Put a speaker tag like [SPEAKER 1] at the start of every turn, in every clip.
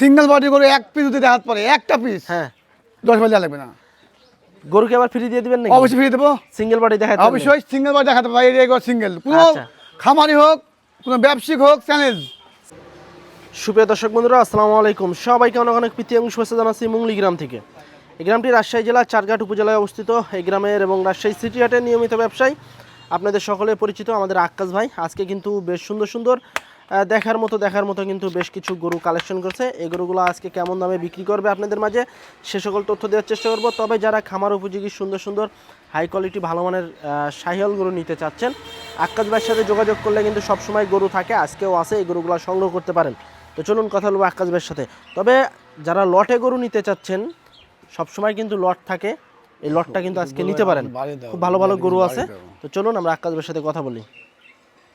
[SPEAKER 1] Single body করে এক piece যদি হাত পরে একটা পিস
[SPEAKER 2] হ্যাঁ।
[SPEAKER 1] দশ বডি লাগবে না।
[SPEAKER 2] গরুকে আবার ফ্রি দিয়ে দিবেন নাকি?
[SPEAKER 1] অবশ্যই ফিরে দেবো।
[SPEAKER 2] সিঙ্গেল বডি দেখা
[SPEAKER 1] অবশ্যই সিঙ্গেল বডি দেখাতে পারি সিঙ্গেল কোনো
[SPEAKER 2] আচ্ছা।
[SPEAKER 1] খামারি হোক কোনো ব্যবসায়িক হোক চ্যানেল
[SPEAKER 2] সুপ্রিয় দর্শক বন্ধুরা আসসালামু আলাইকুম। সবাইকে অনেক অনেক প্রীতি এবং শুভেচ্ছা জানাচ্ছি মুংলি গ্রাম থেকে। এই গ্রামটি রাজশাহী জেলার চারঘাট উপজেলায় অবস্থিত। এই গ্রামের এবং রাজশাহী সিটি হাটের নিয়মিত ব্যবসায়ী। আপনাদের সকলে পরিচিত আমাদের আক্কাস ভাই। আজকে কিন্তু বেশ সুন্দর সুন্দর দেখার মতো দেখার মতো কিন্তু বেশ কিছু গরু কালেকশন করছে। এই গরুগুলো আজকে কেমন দামে বিক্রি করবে আপনাদের মাঝে? সে সকল তথ্য দেওয়ার চেষ্টা করব। তবে যারা খামার উপযোগী সুন্দর সুন্দর হাই কোয়ালিটি ভালো মানের শাহিয়াল গরু নিতে চাচ্ছেন আক্কাস ভাইয়ের সাথে যোগাযোগ করলে কিন্তু সবসময় গরু থাকে আজকেও আছে এই গরুগুলো সংগ্রহ করতে পারেন। তো চলুন কথা বলব আক্কাস ভাইয়ের সাথে। তবে যারা লটে গরু নিতে চাচ্ছেন সবসময় কিন্তু লট থাকে। এই লটটা কিন্তু আজকে নিতে পারেন। খুব ভালো ভালো গরু আছে। তো চলুন আমরা আক্কাস ভাইয়ের সাথে কথা বলি।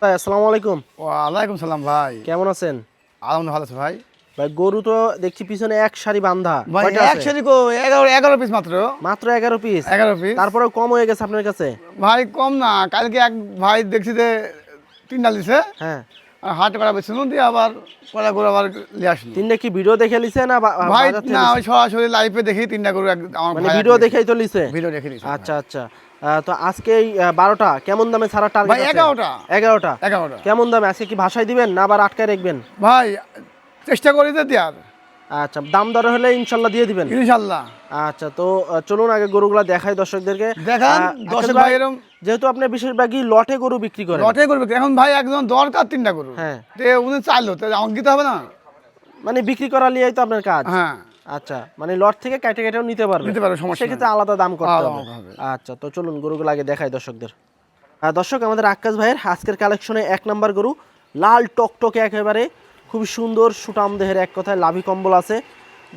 [SPEAKER 2] ভাই আসসালামু আলাইকুম।
[SPEAKER 1] ওয়ালাইকুম সালাম ভাই।
[SPEAKER 2] কেমন আছেন?
[SPEAKER 1] আলহামদুলিল্লাহ ভালো আছে ভাই।
[SPEAKER 2] ভাই গরু তো দেখছি পিছনে এক সারি বান্ধা।
[SPEAKER 1] ভাই
[SPEAKER 2] কয়টা আছে?
[SPEAKER 1] একসাথে কো এগারো এগারো পিস মাত্র।
[SPEAKER 2] মাত্র এগারো পিস
[SPEAKER 1] এগারো পিস
[SPEAKER 2] তারপরেও কম হয়ে গেছে আপনার কাছে?
[SPEAKER 1] ভাই কম না। কালকে এক ভাই দেখছি যে তিনটা লিছে
[SPEAKER 2] হ্যাঁ।
[SPEAKER 1] আর হাট করা দিয়ে আবার করে আবার নিয়ে আসলো।
[SPEAKER 2] তিনটা কি ভিডিও দেখে লিছে না
[SPEAKER 1] ভাই না ওই সরাসরি লাইভে দেখি তিনটা গরু আমার
[SPEAKER 2] মানে ভিডিও
[SPEAKER 1] এক-
[SPEAKER 2] দেখেই তো লিছে?
[SPEAKER 1] ভিডিও দেখে
[SPEAKER 2] আচ্ছা আচ্ছা। তো আজকে এই বারোটা। কেমন দামে ছাড়া টার্গেট
[SPEAKER 1] এগারোটা।
[SPEAKER 2] এগারোটা।
[SPEAKER 1] এগারোটা।
[SPEAKER 2] কেমন দামে? আজকে কি ভাষায় দিবেন না আবার আটকায় রাখবেন?
[SPEAKER 1] ভাই চেষ্টা করি যে দেওয়ার
[SPEAKER 2] আচ্ছা দাম দর হলে ইনশাল্লাহ দিয়ে দিবেন?
[SPEAKER 1] ইনশাল্লাহ।
[SPEAKER 2] আচ্ছা তো চলুন আগে গরুগুলা দেখাই দর্শকদেরকে।
[SPEAKER 1] দেখান দশ
[SPEAKER 2] আকাশ
[SPEAKER 1] ভাই এরকম
[SPEAKER 2] যেহেতু আপনি বেশিরভাগই লটে গরু বিক্রি করেন।
[SPEAKER 1] লটে গরু বিক্রি এখন ভাই একজন দরকার তিনটা গরু।
[SPEAKER 2] হ্যাঁ।
[SPEAKER 1] তে উনি চাইলো তো আমাকে দিতে হবে না?
[SPEAKER 2] মানে বিক্রি করা নিয়েই তো আপনার কাজ।
[SPEAKER 1] হ্যাঁ।
[SPEAKER 2] আচ্ছা মানে লট থেকে কাটে কেটেও নিতে পারবে।
[SPEAKER 1] নিতে পারবে, সমস্যা
[SPEAKER 2] সেক্ষেত্রে আলাদা দাম করতে হবে। আচ্ছা তো চলুন গরুগুলো আগে দেখাই দর্শকদের। আর দর্শক আমাদের আকাশ ভাইয়ের আজকের কালেকশনে এক নাম্বার গরু লাল টকটকে একেবারে খুব সুন্দর সুটাম দেহের এক কথায় লাভি কম্বল আছে।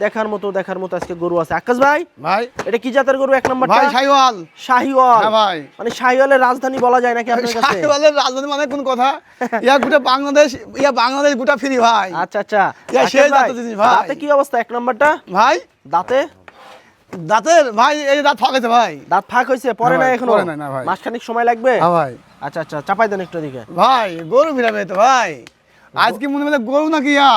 [SPEAKER 2] দেখার মতো দেখার মতো আজকে গরু আছে। আকাশ ভাই
[SPEAKER 1] ভাই।
[SPEAKER 2] এটা কি জাতের গরু? এক নাম্বারটা?
[SPEAKER 1] ভাই সাইওয়াল
[SPEAKER 2] শাহিওয়াল।
[SPEAKER 1] হ্যাঁ ভাই।
[SPEAKER 2] মানে শাহিওয়ালের রাজধানী বলা যায় নাকি আপনার কাছে?
[SPEAKER 1] সাইওয়ালের রাজধানী মানে কোন কথা? ইয়া গোটা বাংলাদেশ ইয়া বাংলাদেশ গোটা ফ্রি ভাই।
[SPEAKER 2] আচ্ছা আচ্ছা।
[SPEAKER 1] ইয়া, সেই জাতের জিনিস ভাই।
[SPEAKER 2] দাঁতে কি অবস্থা? এক নাম্বারটা?
[SPEAKER 1] ভাই।
[SPEAKER 2] দাঁতে?
[SPEAKER 1] দাঁতের ভাই এই দাঁত ফাঁকেছে ভাই।
[SPEAKER 2] দাঁত ফাঁক হয়েছে পরে
[SPEAKER 1] না
[SPEAKER 2] না এখনও?
[SPEAKER 1] পরে না ভাই।
[SPEAKER 2] মাসখানিক সময় লাগবে?
[SPEAKER 1] হ্যাঁ ভাই।
[SPEAKER 2] আচ্ছা আচ্ছা চাপাই দেন একটু দিকে
[SPEAKER 1] ভাই গরু ফিরাবে তো ভাই। আজকে মনে মনে গরু নাকি ইয়া?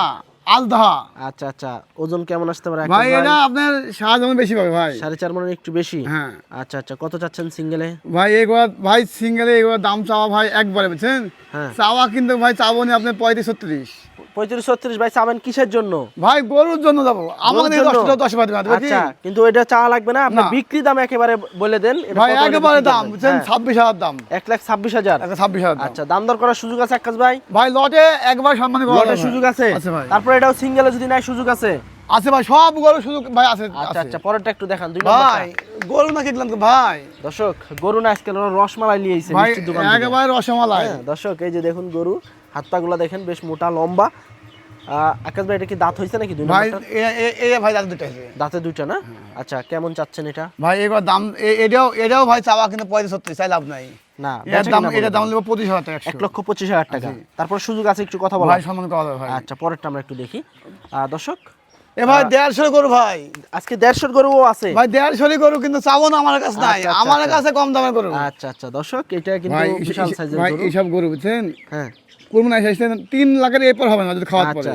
[SPEAKER 1] আলদা।
[SPEAKER 2] আচ্ছা আচ্ছা। ওজন কেমন আসতে পারে?
[SPEAKER 1] ভাই এটা আপনার সাহায্য বেশি পাবে ভাই।
[SPEAKER 2] সাড়ে চার মনের একটু বেশি?
[SPEAKER 1] হ্যাঁ।
[SPEAKER 2] আচ্ছা আচ্ছা। কত চাচ্ছেন সিঙ্গেলে
[SPEAKER 1] ভাই এগুলো ভাই সিঙ্গেলে এগুলো দাম চাওয়া ভাই একবারে বুঝছেন?
[SPEAKER 2] হ্যাঁ।
[SPEAKER 1] চাওয়া কিন্তু ভাই চাবো নি আপনার পঁয়ত্রিশ ছত্রিশ।
[SPEAKER 2] পঁয়ত্রিশ ছত্রিশ ভাই চাবেন কিসের জন্য?
[SPEAKER 1] ভাই গরুর জন্য যাব। আমাকে দশ
[SPEAKER 2] জন্য?
[SPEAKER 1] টাকা দশ পাতি
[SPEAKER 2] আচ্ছা কিন্তু এটা চাওয়া লাগবে না? আপনার বিক্রি দাম একেবারে বলে দেন।
[SPEAKER 1] ভাই একেবারে দাম।
[SPEAKER 2] করবেন?
[SPEAKER 1] বুঝছেন?
[SPEAKER 2] হ্যাঁ,
[SPEAKER 1] ছাব্বিশ হাজার দাম।
[SPEAKER 2] এক লাখ ছাব্বিশ হাজার।
[SPEAKER 1] ছাব্বিশ হাজার
[SPEAKER 2] আচ্ছা দাম দর করার সুযোগ আছে আকাশ ভাই?
[SPEAKER 1] ভাই লটে একবার সম্মানিত করা
[SPEAKER 2] সুযোগ আছে?
[SPEAKER 1] আছে
[SPEAKER 2] তারপর এটাও সিঙ্গেলে যদি নাই সুযোগ আছে?
[SPEAKER 1] আছে ভাই সব গরু সুযোগ ভাই আছে
[SPEAKER 2] আচ্ছা আচ্ছা পরেরটা একটু দেখান দুই
[SPEAKER 1] ভাই গরু না কিনলাম তো ভাই।
[SPEAKER 2] দর্শক গরু না আজকে রসমালাই নিয়ে
[SPEAKER 1] ভাই
[SPEAKER 2] মিষ্টির দোকান থেকে।
[SPEAKER 1] একেবারে রসমালাই।
[SPEAKER 2] হ্যাঁ, দর্শক এই যে দেখুন গরু। হাত পাগুলো দেখেন বেশ মোটা লম্বা। আকাশ ভাই এটা কি দাঁত হয়েছে নাকি
[SPEAKER 1] ভাই এ- দাঁত দুটো
[SPEAKER 2] দাঁতে দুইটা না? আচ্ছা কেমন চাচ্ছেন এটা?
[SPEAKER 1] ভাই এবার দাম এটাও এটাও ভাই চাওয়া কিন্তু পঁয়ত্রিশ ছত্রিশ চাই লাভ নাই।
[SPEAKER 2] না
[SPEAKER 1] এর দাম এটা দাম নেব পঁচিশ হাজার টাকা
[SPEAKER 2] এক লক্ষ পঁচিশ হাজার টাকা। তারপর সুযোগ আছে একটু কথা বলা
[SPEAKER 1] ভাই সম্মান করা ভাই।
[SPEAKER 2] আচ্ছা পরেরটা আমরা একটু দেখি। দর্শক
[SPEAKER 1] এ ভাই দেড়শো গরু ভাই।
[SPEAKER 2] আজকে দেড়শোর গরুও আছে?
[SPEAKER 1] ভাই দেড়শো গরু কিন্তু চাবো না আমার কাছে নাই। আমার। কাছে কম দামে গরু।
[SPEAKER 2] আচ্ছা আচ্ছা দর্শক এটা কিন্তু বিশাল সাইজের
[SPEAKER 1] ভাই এইসব গরু বুঝছেন?
[SPEAKER 2] হ্যাঁ।
[SPEAKER 1] কোরবানি এসে তিন লাখের এরপর হবে না যদি পরে
[SPEAKER 2] আচ্ছা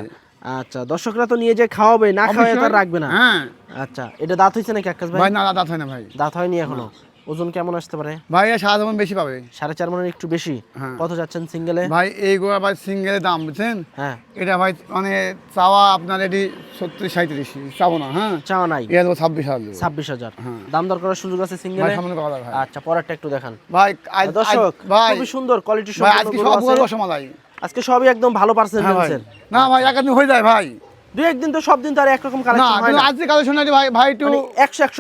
[SPEAKER 2] আচ্ছা দর্শকরা তো নিয়ে যে খাওয়াবে না খাওয়াবে তার রাখবে না।
[SPEAKER 1] হ্যাঁ।
[SPEAKER 2] আচ্ছা এটা দাঁত হয়েছে নাকি আকাশ ভাই?
[SPEAKER 1] না দাঁত হয় না ভাই।
[SPEAKER 2] দাঁত হয়নি এখনও? ওজন কেমন আসতে পারে?
[SPEAKER 1] ভাই সাদা দাম বেশি পাবে।
[SPEAKER 2] সাড়ে চার মনের একটু বেশি?
[SPEAKER 1] হ্যাঁ।
[SPEAKER 2] কত যাচ্ছেন সিঙ্গেলে?
[SPEAKER 1] ভাই এই গোড়া ভাই সিঙ্গেলের দাম বুঝছেন?
[SPEAKER 2] হ্যাঁ।
[SPEAKER 1] এটা ভাই মানে চাওয়া আপনার এটি ছত্রিশ সাঁত্রিশ চাবো না হ্যাঁ?
[SPEAKER 2] চাওয়া নাই?
[SPEAKER 1] এটা দেবো ছাব্বিশ হাজার।
[SPEAKER 2] ছাব্বিশ হাজার।
[SPEAKER 1] হ্যাঁ।
[SPEAKER 2] দাম দর করার সুযোগ আছে সিঙ্গেলে? আচ্ছা পরেরটা একটু দেখান।
[SPEAKER 1] ভাই
[SPEAKER 2] দর্শক
[SPEAKER 1] ভাই
[SPEAKER 2] খুবই সুন্দর কোয়ালিটি
[SPEAKER 1] আজকে সব রসমালাই
[SPEAKER 2] আজকে সবই একদম ভালো
[SPEAKER 1] হ্যাঁ ভাই।
[SPEAKER 2] পার্সেন্টেজের
[SPEAKER 1] না ভাই একদিন হয়ে যায় ভাই।
[SPEAKER 2] দুই একদিন তো সব দিন তো আর একরকম কালেকশন হয় না।
[SPEAKER 1] আজকে ভাই ভাই একটু
[SPEAKER 2] মানে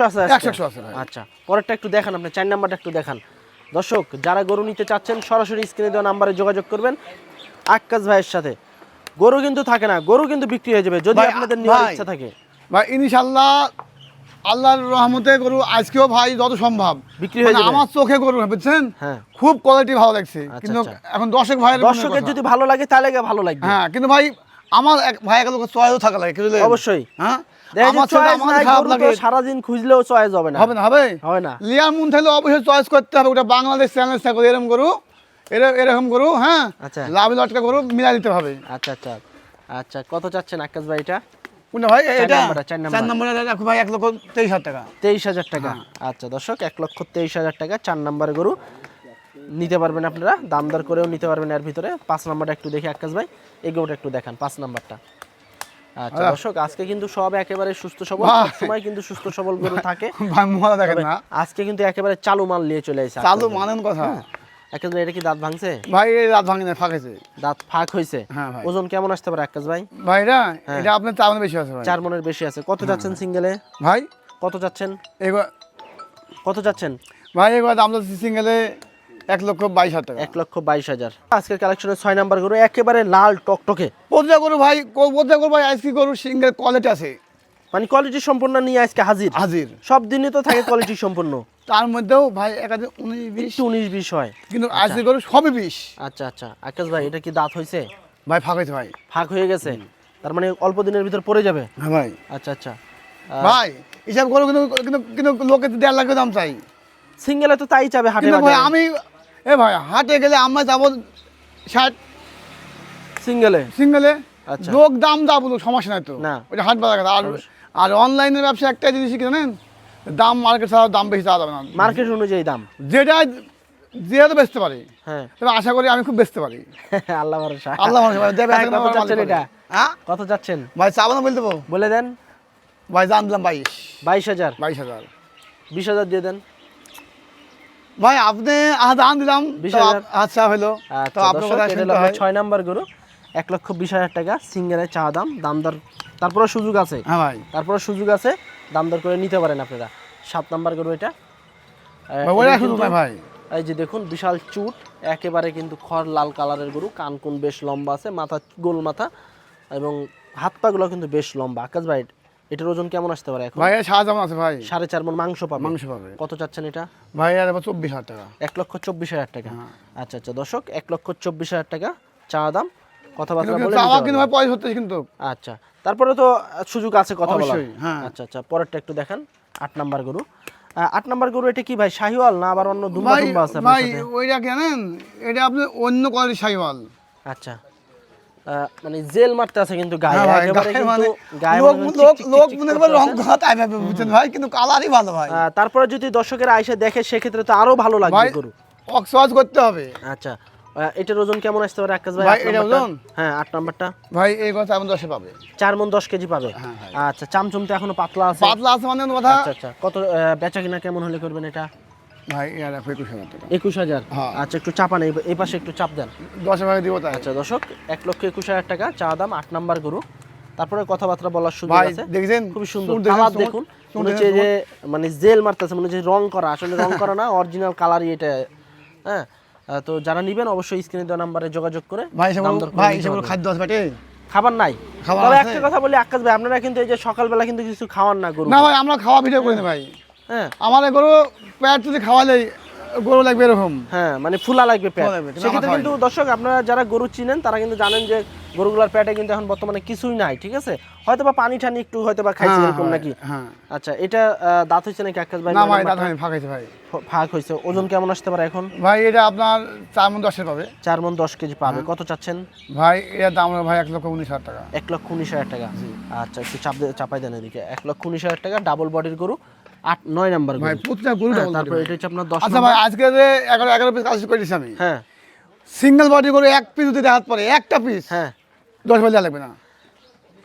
[SPEAKER 2] আছে আচ্ছা পরেরটা একটু দেখান আপনি চার নাম্বারটা একটু দেখান। দর্শক যারা গরু নিতে চাচ্ছেন সরাসরি স্ক্রিনে দেওয়া নাম্বারে যোগাযোগ করবেন আক্কাস ভাইয়ের সাথে। গরু কিন্তু থাকে না গরু কিন্তু বিক্রি হয়ে যাবে যদি আপনাদের নেওয়ার ইচ্ছা থাকে।
[SPEAKER 1] ভাই ইনশাল্লাহ আল্লাহর রহমতে গরু আজকেও ভাই যত সম্ভব।
[SPEAKER 2] বিক্রি হয়ে
[SPEAKER 1] মানে
[SPEAKER 2] যাবে।
[SPEAKER 1] আমার চোখে গরু বুঝছেন?
[SPEAKER 2] হ্যাঁ।
[SPEAKER 1] খুব কোয়ালিটি ভালো লাগছে।
[SPEAKER 2] আচ্ছা,
[SPEAKER 1] কিন্তু
[SPEAKER 2] আচ্ছা।
[SPEAKER 1] এখন দর্শক ভাইয়ের
[SPEAKER 2] দর্শকের যদি ভালো লাগে তাহলে ভালো লাগবে।
[SPEAKER 1] হ্যাঁ কিন্তু ভাই আমার এক ভাই এক লোক চয়েও থাকা লাগে বুঝলেন?
[SPEAKER 2] অবশ্যই।
[SPEAKER 1] হ্যাঁ?
[SPEAKER 2] দেখা
[SPEAKER 1] আমার
[SPEAKER 2] যাচ্ছে
[SPEAKER 1] ছেলে
[SPEAKER 2] choice
[SPEAKER 1] আমার
[SPEAKER 2] নাই,
[SPEAKER 1] খারাপ
[SPEAKER 2] গরু তো
[SPEAKER 1] লাগে
[SPEAKER 2] সারাদিন খুঁজলেও চয়েস হবে না।
[SPEAKER 1] হবে না হবে?
[SPEAKER 2] না।
[SPEAKER 1] লিয়ার মন থাকলে অবশ্যই চয়েস করতে হবে ওটা বাংলাদেশ চ্যানেল থাকবে এরকম হ্যাঁ?
[SPEAKER 2] আচ্ছা।
[SPEAKER 1] লাভ লটকা গরু মিলাই দিতে হবে।
[SPEAKER 2] আচ্ছা আচ্ছা আচ্ছা কত চাচ্ছেন আকাশ ভাই এটা?
[SPEAKER 1] কোনটা ভাই? এটা
[SPEAKER 2] চার নাম্বার।
[SPEAKER 1] রাখো ভাই এক লক্ষ তেইশ হাজার টাকা।
[SPEAKER 2] তেইশ হাজার টাকা।
[SPEAKER 1] হ্যাঁ।
[SPEAKER 2] আচ্ছা দর্শক এক লক্ষ তেইশ হাজার টাকা চার নাম্বার গরু। নিতে পারবেন আপনারা। দাম দর করেও নিতে পারবেন এর ভিতরে। পাঁচ নাম্বারটা একটু দেখি আকাশ ভাই। এই গরুটা একটু দেখান পাঁচ নাম্বারটা। আচ্ছা দর্শক আজকে কিন্তু সব একেবারে সুস্থ সবল। সময় কিন্তু সুস্থ সবল গরু থাকে।
[SPEAKER 1] ভাই দেখেন না।
[SPEAKER 2] আজকে কিন্তু একেবারে চালু মাল নিয়ে চলে এসেছে
[SPEAKER 1] চালু মানেন কথা।
[SPEAKER 2] আকাশ ভাই এটা কি দাঁত ভাঙছে?
[SPEAKER 1] ভাই রাত ভাঙি না
[SPEAKER 2] দাঁত ফাঁক হয়েছে?
[SPEAKER 1] হ্যাঁ
[SPEAKER 2] ওজন কেমন আসতে পারে আকাশ ভাই?
[SPEAKER 1] ভাই এটা
[SPEAKER 2] হ্যাঁ।
[SPEAKER 1] এটা আপনার চার বেশি আছে
[SPEAKER 2] চার মনের বেশি আছে। কত যাচ্ছেন সিঙ্গেলে?
[SPEAKER 1] ভাই?
[SPEAKER 2] কত যাচ্ছেন? কত যাচ্ছেন?
[SPEAKER 1] ভাই এগুলো দাম যাচ্ছে সিঙ্গেলে এক লক্ষ বাইশ হাজার টাকা।
[SPEAKER 2] এক লক্ষ বাইশ হাজার। আজকের কালেকশনের ছয় নাম্বার গরু একেবারে লাল টকটকে।
[SPEAKER 1] প্রতিটা করু ভাই প্রতিটা করু ভাই আজকে সিঙ্গেল কোয়ালিটি আছে।
[SPEAKER 2] মানে কোয়ালিটি সম্পূর্ণ নিয়ে আজকে হাজির।
[SPEAKER 1] হাজির।
[SPEAKER 2] সব দিনই তো থাকে কোয়ালিটি সম্পূর্ণ।
[SPEAKER 1] তার মধ্যেও ভাই একাধিক উনিশ বিশ।
[SPEAKER 2] উনিশ বিশ হয়।
[SPEAKER 1] কিন্তু আজকে করু সবই বিশ।
[SPEAKER 2] আচ্ছা আচ্ছা। আকাশ ভাই এটা কি দাঁত হয়েছে?
[SPEAKER 1] ভাই ফাঁকেছে ভাই।
[SPEAKER 2] ফাঁক হয়ে গেছে? তার মানে অল্প দিনের ভিতর পড়ে যাবে?
[SPEAKER 1] হ্যাঁ ভাই।
[SPEAKER 2] আচ্ছা আচ্ছা।
[SPEAKER 1] ভাই হিসাব করো কিন্তু কিন্তু কিন্তু লোকে দেড় লাখ দাম চাই।
[SPEAKER 2] সিঙ্গেলে তো তাই চাবে হাটে
[SPEAKER 1] ভাই আমি এ ভাই হাটে গেলে আমরা যাব ষাট
[SPEAKER 2] সিঙ্গেলে?
[SPEAKER 1] সিঙ্গেলে।
[SPEAKER 2] আচ্ছা।
[SPEAKER 1] লোক দাম দা বলো সমস্যা নাই তো। ওইটা হাট বাজার কথা আর আর অনলাইনের ব্যবসা একটা জিনিস কি জানেন? দাম মার্কেট ছাড়া দাম বেশি চাওয়া যাবে না।
[SPEAKER 2] মার্কেট অনুযায়ী দাম।
[SPEAKER 1] যেটা যেটা তো বেচতে পারি।
[SPEAKER 2] হ্যাঁ।
[SPEAKER 1] তবে আশা করি আমি খুব বেচতে পারি।
[SPEAKER 2] আল্লাহ ভরসা।
[SPEAKER 1] আল্লাহ ভরসা
[SPEAKER 2] চাচ্ছেন এটা।
[SPEAKER 1] হ্যাঁ?
[SPEAKER 2] কত যাচ্ছেন।
[SPEAKER 1] ভাই চাবো না বলতে দেবো
[SPEAKER 2] বলে দেন।
[SPEAKER 1] ভাই জান দিলাম বাইশ।
[SPEAKER 2] বাইশ হাজার।
[SPEAKER 1] বাইশ হাজার।
[SPEAKER 2] বিশ হাজার দিয়ে দেন।
[SPEAKER 1] ভাই আপনি আহ দান দিলাম? আপ- আচ্ছা হলো তো আপনার কথা শুনতে হয়।
[SPEAKER 2] নাম্বার গরু লক্ষ বিশ হাজার টাকা চা দাম দাম দর তারপরে সুযোগ আছে।
[SPEAKER 1] হ্যাঁ ভাই।
[SPEAKER 2] তারপরে সুযোগ আছে দাম দর করে নিতে পারেন আপনারা। সাত নাম্বার গরু এটা।
[SPEAKER 1] ভাই
[SPEAKER 2] এই যে দেখুন বিশাল চুট একেবারে কিন্তু খড় লাল কালারের গরু কান কোন বেশ লম্বা আছে মাথা গোল মাথা এবং হাত পাগুলো কিন্তু বেশ লম্বা। আকাশ ভাই এটার ওজন কেমন আসতে পারে এখন?
[SPEAKER 1] ভাই সাহায্য আছে ভাই।
[SPEAKER 2] সাড়ে চার মন মাংস পাবে।
[SPEAKER 1] মাংস পাবে।
[SPEAKER 2] কত চাচ্ছেন এটা?
[SPEAKER 1] ভাই আর এবার চব্বিশ হাজার টাকা।
[SPEAKER 2] এক লক্ষ চব্বিশ হাজার টাকা।
[SPEAKER 1] হ্যাঁ।
[SPEAKER 2] আচ্ছা আচ্ছা দর্শক এক লক্ষ চব্বিশ হাজার টাকা চা দাম। কথাবার্তা বলে
[SPEAKER 1] চাওয়া কিন্তু ভাই পয়সা হচ্ছে কিন্তু।
[SPEAKER 2] আচ্ছা তারপরে তো সুযোগ আছে কথা বলার।
[SPEAKER 1] হ্যাঁ।
[SPEAKER 2] আচ্ছা আচ্ছা পরেরটা একটু দেখেন। আট নাম্বার গরু। আট নাম্বার গরু এটা কি ভাই শাহিওয়াল না আবার অন্য দুম্বা
[SPEAKER 1] ভাই
[SPEAKER 2] আছে
[SPEAKER 1] ভাই ওইটা জানেন এটা আপনি অন্য কোয়ালিটির শাহিওয়াল।
[SPEAKER 2] আচ্ছা। মানে জেল মারতে আছে কিন্তু গায়ে। একেবারে কিন্তু গায়ে
[SPEAKER 1] লোক লোক
[SPEAKER 2] চিকচিক
[SPEAKER 1] লোক
[SPEAKER 2] চিকচিক
[SPEAKER 1] মনে করবে রং কথা তাই ভাবে বুঝছেন ভাই কিন্তু কালারই ভালো ভাই।
[SPEAKER 2] তারপরে যদি দর্শকের আইসে দেখে সেক্ষেত্রে তো আরও ভালো লাগবে গরু।
[SPEAKER 1] অক্সওয়াজ করতে হবে।
[SPEAKER 2] আচ্ছা এটার ওজন কেমন আসতে পারে? আকাশ ভাই
[SPEAKER 1] এটা ওজন?
[SPEAKER 2] হ্যাঁ আট নাম্বারটা।
[SPEAKER 1] ভাই এই কথা এমন দশে পাবে।
[SPEAKER 2] চার মন দশ কেজি পাবে।
[SPEAKER 1] হ্যাঁ।
[SPEAKER 2] আচ্ছা চামচুমতে এখনও পাতলা আছে।
[SPEAKER 1] পাতলা আছে মানে কথা
[SPEAKER 2] আচ্ছা আচ্ছা কত বেচা কিনা কেমন হলে করবেন এটা?
[SPEAKER 1] ভাই এটা একুশ হাজার টাকা।
[SPEAKER 2] একুশ হাজার?
[SPEAKER 1] হ্যাঁ।
[SPEAKER 2] আচ্ছা একটু চাপান এই এই পাশে একটু চাপ দেন।
[SPEAKER 1] দশে ভাগে দিব তাই।
[SPEAKER 2] আচ্ছা দর্শক এক লক্ষ একুশ হাজার টাকা চা দাম আট নাম্বার গরু। তারপরে কথাবার্তা বলার সুযোগ আছে।
[SPEAKER 1] দেখছেন?
[SPEAKER 2] খুবই সুন্দর। কালার দেখুন। মনে হচ্ছে যে মানে জেল মারতেছে মনে হচ্ছে রং করা। আসলে রং করা না অরিজিনাল কালারই এটা। হ্যাঁ? তো যারা নিবেন অবশ্যই স্ক্রিনে দেওয়া নাম্বারে যোগাযোগ করে
[SPEAKER 1] ভাই ভাই খাদ্য আছে
[SPEAKER 2] খাবার নাই। তবে একটা কথা বলি আকাশ ভাই আপনারা কিন্তু এই যে সকালবেলা কিন্তু কিছু খাওয়ান না গরু।
[SPEAKER 1] না ভাই আমরা খাওয়া ভিডিও করি না ভাই।
[SPEAKER 2] হ্যাঁ
[SPEAKER 1] আমার এই গরু পেট যদি খাওয়ালে গরু লাগবে এরকম।
[SPEAKER 2] হ্যাঁ মানে ফুলা লাগবে প্যাট সেক্ষেত্রে কিন্তু দর্শক আপনারা যারা গরু চিনেন তারা কিন্তু জানেন যে গরুগুলার প্যাটে কিন্তু এখন বর্তমানে কিছুই নাই ঠিক আছে? হয়তো বা পানি টানি একটু হয়তো বা খাইছে
[SPEAKER 1] হ্যাঁ,
[SPEAKER 2] এরকম নাকি?
[SPEAKER 1] হ্যাঁ।
[SPEAKER 2] আচ্ছা এটা দাঁত হয়েছে নাকি আকাশ ভাই?
[SPEAKER 1] না ভাই
[SPEAKER 2] নাম্বারটা?
[SPEAKER 1] দাদা ভাই ফাঁকাইছে ভাই।
[SPEAKER 2] ফাঁক হয়েছে। ওজন কেমন আসতে পারে এখন?
[SPEAKER 1] ভাই এটা আপনার চার মন দশের পাবে।
[SPEAKER 2] চার মন দশ কেজি পাবে।
[SPEAKER 1] হ্যাঁ।
[SPEAKER 2] কত চাচ্ছেন?
[SPEAKER 1] ভাই এর দাম ভাই এক লক্ষ উনিশ হাজার টাকা।
[SPEAKER 2] এক লক্ষ উনিশ হাজার টাকা। আচ্ছা একটু চাপ চাপাই দেন এদিকে। এক লক্ষ উনিশ হাজার টাকা ডাবল বডির গরু। আট নয় নাম্বার
[SPEAKER 1] ভাই প্রতিটা গরু
[SPEAKER 2] হ্যাঁ, তারপর এটা হচ্ছে আপনার দশ
[SPEAKER 1] আচ্ছা ভাই আজকে যে এগারো এগারো পিস কাজ করে দিচ্ছি আমি।
[SPEAKER 2] হ্যাঁ।
[SPEAKER 1] সিঙ্গেল বডি করে এক পিস যদি হাত পরে একটা পিস
[SPEAKER 2] হ্যাঁ।
[SPEAKER 1] দশ বডি লাগবে না।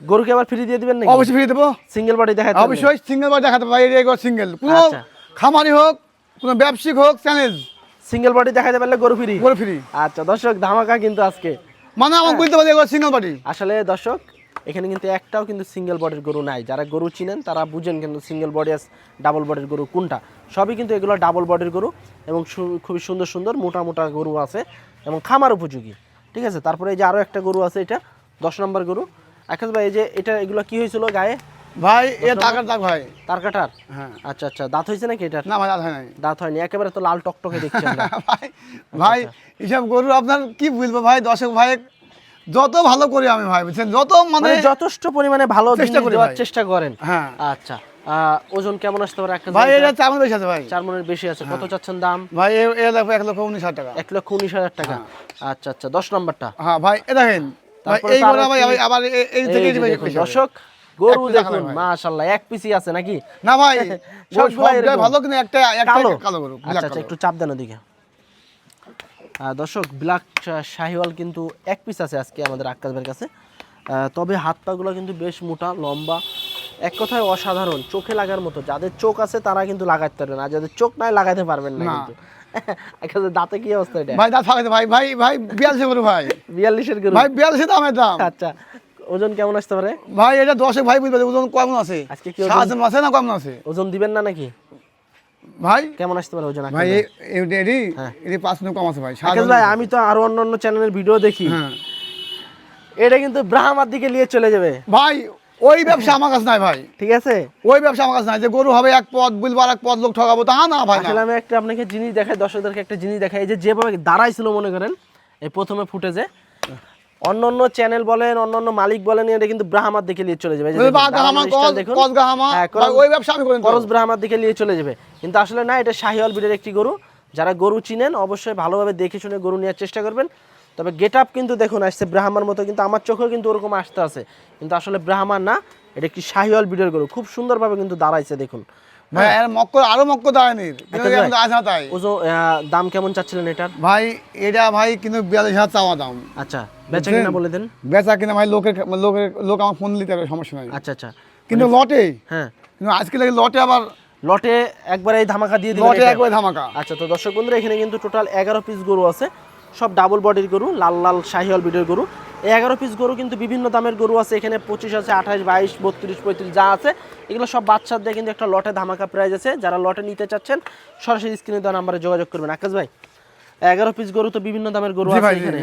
[SPEAKER 2] গরুকে আবার ফ্রি দিয়ে দিবেন নাকি?
[SPEAKER 1] অবশ্যই ফিরে দেবো।
[SPEAKER 2] সিঙ্গেল বডি দেখাতে
[SPEAKER 1] অবশ্যই সিঙ্গেল বডি দেখাতে ভাই সিঙ্গেল কোনো
[SPEAKER 2] আচ্ছা।
[SPEAKER 1] খামারি হোক কোনো ব্যবসায়িক হোক চ্যালেঞ্জ
[SPEAKER 2] সিঙ্গেল বডি দেখাতে পারলে গরু ফ্রি
[SPEAKER 1] করে ফ্রি
[SPEAKER 2] আচ্ছা দর্শক ধামাকা কিন্তু আজকে।
[SPEAKER 1] মানে
[SPEAKER 2] হ্যাঁ।
[SPEAKER 1] আমাকে বলতে পারি সিঙ্গেল বডি
[SPEAKER 2] আসলে দর্শক এখানে কিন্তু একটাও কিন্তু সিঙ্গেল বডির গরু নাই। যারা গরু চিনেন তারা বুঝেন কিন্তু সিঙ্গেল বডি আর ডাবল বডির গরু কোনটা। সবই কিন্তু এগুলো ডাবল বডির গরু এবং খুবই সুন্দর সুন্দর মোটা মোটা গরু আছে এবং খামার উপযোগী। ঠিক আছে? তারপরে এই যে আরও একটা গরু আছে এটা দশ নম্বর গরু। আকাশ ভাই এই যে এটা এগুলো কি হয়েছিল গায়ে?
[SPEAKER 1] ভাই এ টাকার টাক ভাই।
[SPEAKER 2] তার কাটার?
[SPEAKER 1] হ্যাঁ।
[SPEAKER 2] আচ্ছা আচ্ছা। দাঁত হয়েছে নাকি এটা
[SPEAKER 1] না ভাই দাদা হয় নাই।
[SPEAKER 2] দাঁত হয়নি। একেবারে তো লাল টকটকে দেখছি
[SPEAKER 1] ভাই ভাই এসব গরু আপনার কি বলব ভাই? দর্শক ভাই যত ভালো করি আমি ভাই বুঝছেন? যত মানে
[SPEAKER 2] মানে যথেষ্ট পরিমাণে ভালো
[SPEAKER 1] চেষ্টা করি
[SPEAKER 2] চেষ্টা করেন।
[SPEAKER 1] হ্যাঁ।
[SPEAKER 2] আচ্ছা ওজন কেমন আসতে পারে
[SPEAKER 1] ভাই এটা চামড় বেশি আছে ভাই।
[SPEAKER 2] চার মনের বেশি আছে। কত চাচ্ছেন দাম?
[SPEAKER 1] ভাই এ- এক লক্ষ উনিশ হাজার টাকা।
[SPEAKER 2] এক লক্ষ উনিশ হাজার টাকা। আচ্ছা আচ্ছা দশ নম্বরটা।
[SPEAKER 1] হ্যাঁ ভাই এ দেখেন এই ভাই আবার এই থেকে।
[SPEAKER 2] দর্শক গরু দেখুন মাশাআল্লাহ এক পিসই আছে নাকি?
[SPEAKER 1] না ভাই
[SPEAKER 2] সবগুলাই
[SPEAKER 1] ভালো কিন্তু একটা একটা
[SPEAKER 2] কালো?
[SPEAKER 1] গরু
[SPEAKER 2] আচ্ছা আচ্ছা একটু চাপ দেন ওদিকে দর্শক ব্ল্যাক শাহিওয়াল কিন্তু এক পিস আছে আজকে আমাদের আক্কাস ভাইয়ের কাছে তবে হাত পাগুলো কিন্তু বেশ মোটা লম্বা এক কথায় অসাধারণ চোখে লাগার মতো। যাদের চোখ আছে তারা কিন্তু লাগাতে পারবেন আর যাদের চোখ নাই লাগাতে পারবেন না
[SPEAKER 1] না।
[SPEAKER 2] কিন্তু। আক্কাস দাঁতে কি অবস্থা এটা?
[SPEAKER 1] ভাই দাঁত ফাঁকাতে ভাই ভাই ভাই বিয়াল্লিশে গরু ভাই।
[SPEAKER 2] বিয়াল্লিশের গরু?
[SPEAKER 1] ভাই বিয়াল্লিশে দামের দাম।
[SPEAKER 2] আচ্ছা ওজন কেমন আসতে পারে?
[SPEAKER 1] ভাই এটা দশে ভাই বুঝবে ওজন কেমন আছে।
[SPEAKER 2] আজকে কি ওজন?
[SPEAKER 1] আছে না কেমন আছে?
[SPEAKER 2] ওজন দিবেন না নাকি?
[SPEAKER 1] ভাই?
[SPEAKER 2] কেমন আসতে পারে ওজন
[SPEAKER 1] ভাই এটি
[SPEAKER 2] হ্যাঁ।
[SPEAKER 1] এটি পাঁচ কম আছে ভাই
[SPEAKER 2] ভাই আমি তো আরও অন্য অন্য চ্যানেলের ভিডিও দেখি।
[SPEAKER 1] হ্যাঁ।
[SPEAKER 2] এটা কিন্তু ব্রাহ্মার দিকে নিয়ে চলে যাবে।
[SPEAKER 1] ভাই ওই ব্যবসা আমার কাছে নাই ভাই।
[SPEAKER 2] ঠিক আছে?
[SPEAKER 1] ওই ব্যবসা আমার কাছে নাই যে গরু হবে এক পদ বুলবো আর এক পদ লোক ঠকাবো তা না ভাই
[SPEAKER 2] আসলে আমি একটা আপনাকে জিনিস দেখাই দর্শকদেরকে একটা জিনিস দেখাই এই যে যেভাবে দাঁড়াইছিল মনে করেন এই প্রথমে ফুটেজে অন্য অন্য চ্যানেল বলেন অন্য অন্য মালিক বলেন এটা কিন্তু ব্রাহ্মার দিকে নিয়ে চলে যাবে। হ্যাঁ,
[SPEAKER 1] ভাই,
[SPEAKER 2] করজ-
[SPEAKER 1] ব্যবসা আমি করি না
[SPEAKER 2] ব্রাহ্মার দিকে নিয়ে চলে যাবে। কিন্তু আসলে না এটা শাহিওয়াল বিডের একটি গরু। যারা গরু চিনেন অবশ্যই ভালোভাবে দেখে শুনে গরু নেওয়ার চেষ্টা করবেন। তবে গেট আপ কিন্তু দেখুন আসছে ব্রাহ্মার মতো কিন্তু আমার চোখেও কিন্তু ওরকম আসতে আছে। কিন্তু আসলে ব্রাহ্মার না এটা একটি শাহিওয়াল বিডের গরু। খুব সুন্দরভাবে কিন্তু দাঁড়াইছে দেখুন।
[SPEAKER 1] ভাই মক্কর আরও মক্কর দাঁড়ায়নি। তাই?
[SPEAKER 2] দাম কেমন চাচ্ছিলেন এটার?
[SPEAKER 1] ভাই এটা ভাই কিন্তু বিয়াল্লিশ হাজার চাওয়া দাম।
[SPEAKER 2] আচ্ছা। বেচা কিনা বলে দেন?
[SPEAKER 1] বেচা কিনা ভাই লোকের লোকের লোক আমার ফোন সমস্যা নাই।
[SPEAKER 2] আচ্ছা আচ্ছা।
[SPEAKER 1] কিন্তু লটে?
[SPEAKER 2] হ্যাঁ।
[SPEAKER 1] কিন্তু আজকে লাগে লটে আবার
[SPEAKER 2] লটে একবার এই ধামাকা দিয়ে দিবেন
[SPEAKER 1] লটে একবার ধামাকা।
[SPEAKER 2] আচ্ছা তো দর্শক বন্ধুরা এখানে কিন্তু টোটাল এগারো পিস গরু আছে। সব ডাবল বডির গরু লাল লাল শাহিওয়াল বিডের গরু। এই এগারো পিস গরু কিন্তু বিভিন্ন দামের গরু আছে। এখানে পঁচিশ আছে আঠাশ বাইশ বত্রিশ পঁয়ত্রিশ যা আছে। এগুলো সব বাচ্চার দিয়ে কিন্তু একটা লটে ধামাকা প্রাইজ আছে। যারা লটে নিতে চাচ্ছেন সরাসরি স্ক্রিনে দেওয়া নাম্বারে যোগাযোগ করবেন। আকাশ ভাই এগারো পিস গরু তো বিভিন্ন দামের গরু আছে এখানে।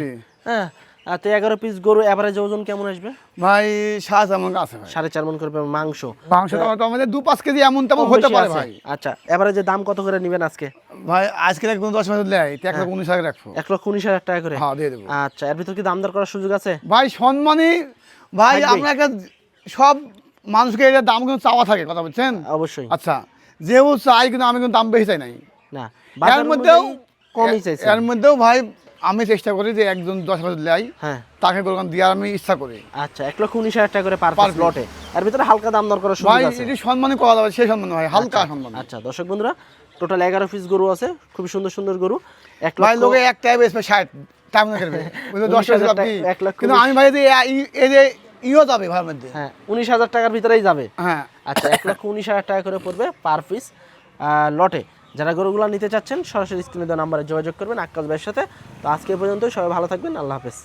[SPEAKER 2] হ্যাঁ তো এগারো পিস গরু অ্যাভারেজ ওজন কেমন আসবে?
[SPEAKER 1] ভাই সাত এমন আছে
[SPEAKER 2] সাড়ে চার মন করবে মাংস।
[SPEAKER 1] মাংস তো আমাদের দু পাঁচ কেজি এমন তেমন হতে পারে ভাই।
[SPEAKER 2] আচ্ছা এভারেজে দাম কত করে নেবেন আজকে?
[SPEAKER 1] ভাই আজকে লাগে দশ মাস লেয় এক লাখ উনিশ হাজার রাখব
[SPEAKER 2] এক লক্ষ উনিশ হাজার টাকা করে?
[SPEAKER 1] হ্যাঁ দিয়ে দেবো।
[SPEAKER 2] আচ্ছা এর ভিতর কি দাম দর করার সুযোগ আছে?
[SPEAKER 1] ভাই সম্মানই ভাই। আপনার একটা সব মানুষকে এটা দাম কিন্তু চাওয়া থাকে কথা বলছেন
[SPEAKER 2] অবশ্যই।
[SPEAKER 1] আচ্ছা যেও চাই কিন্তু আমি কিন্তু দাম বেশি চাই নাই।
[SPEAKER 2] না
[SPEAKER 1] এর মধ্যেও
[SPEAKER 2] কমই চাইছে।
[SPEAKER 1] এর মধ্যেও ভাই আমি চেষ্টা করি যে একজন দশ হাজার লাই
[SPEAKER 2] হ্যাঁ।
[SPEAKER 1] তাকে কোনো দেওয়ার আমি ইচ্ছা করি।
[SPEAKER 2] আচ্ছা এক লক্ষ উনিশ হাজার টাকা করে পার
[SPEAKER 1] পার
[SPEAKER 2] পিস
[SPEAKER 1] piece।
[SPEAKER 2] লটে এর ভিতরে হালকা দাম দর করার
[SPEAKER 1] ভাই
[SPEAKER 2] সুযোগ আছে।
[SPEAKER 1] এটি সম্মানই করা যাবে সেই সম্মান ভাই হালকা সম্মান।
[SPEAKER 2] আচ্ছা দর্শক বন্ধুরা টোটাল এগারো পিস গরু আছে খুবই সুন্দর সুন্দর গরু। এক
[SPEAKER 1] ভাই
[SPEAKER 2] লক্ষ
[SPEAKER 1] লোকে একটাই বেসবে ষাট টাইম না করবে দশ
[SPEAKER 2] হাজার টাকা- এক লক্ষ
[SPEAKER 1] কিন্তু আমি ভাই এই- যে ইও যাবে ভাইয়ের মধ্যে।
[SPEAKER 2] হ্যাঁ উনিশ হাজার টাকার ভিতরেই যাবে।
[SPEAKER 1] হ্যাঁ।
[SPEAKER 2] আচ্ছা এক লক্ষ উনিশ হাজার টাকা করে পড়বে পার পিস লটে যারা গরুগুলো নিতে চাচ্ছেন, সরাসরি স্ক্রিনে দেওয়া নাম্বারে যোগাযোগ করবেন আকাশ ভাইয়ের সাথে। তো আজকে পর্যন্ত সবাই ভালো থাকবেন, আল্লাহ হাফেজ।